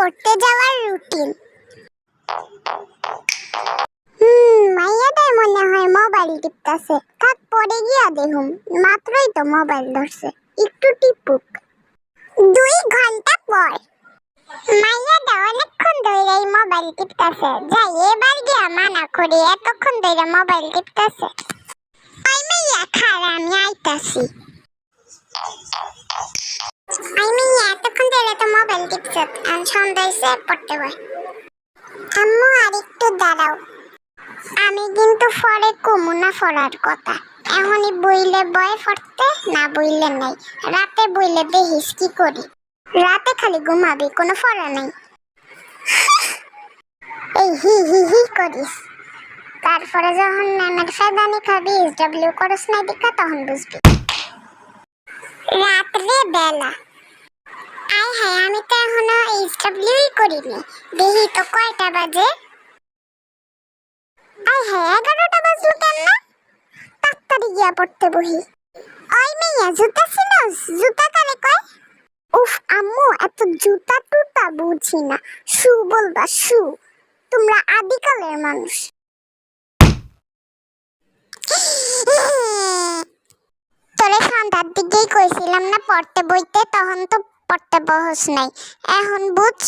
পড়তে যাওয়ার রুটিন। হুম মাইয়াটাই মনে হয় মোবাইল টিপতাছে। থাক পরে গিয়া দেখুম, মাত্রই তো মোবাইল ধরছে। একটু টিপুক। দুই ঘণ্টা পর। মাইয়াটা অনেকক্ষণ ধরে মোবাইল টিপতাছে। যাই, এবার গিয়া মানা করি এতক্ষণ ধরে মোবাইল টিপতাছে। ওই মাইয়া, খারা, আমি আইতাছি। ধরে তো মোবাইল টিপছ আর সন্ধ্যা হয়েছে পড়তে বই আম্মু আর একটু দাঁড়াও। আমি কিন্তু পরে কমু না পড়ার কথা। এখনই বইলে বয় পড়তে, না বইলে নাই। রাতে বইলে কি করি। রাতে খালি ঘুমাবি, কোনো পড়া নাই। এই হি হি হি করিস। তারপরে যখন ম্যামের ফেদানি খাবি ডব্লিউ করস না দেখা, তখন বুঝবি। রাত্রে বেলা। হায়, আমি তো এখনও এইচডব্লিউই করিনি। দেখি তো কয়টা বাজে। আয় হায়, এগারোটা বাজলো কেন? তাড়াতাড়ি গিয়া পড়তে বহি। ওই মেয়া, জুতা ছিল জুতা কারে কয়? উফ, আম্মু, এত জুতা টুতা বুঝি না। শু বলবা শু তোমরা আদিকালের মানুষ। তোরে সন্ধ্যার দিকেই কইছিলাম না, পড়তে বইতে, তখন তো পড়তে বহস নাই। এখন বুঝ।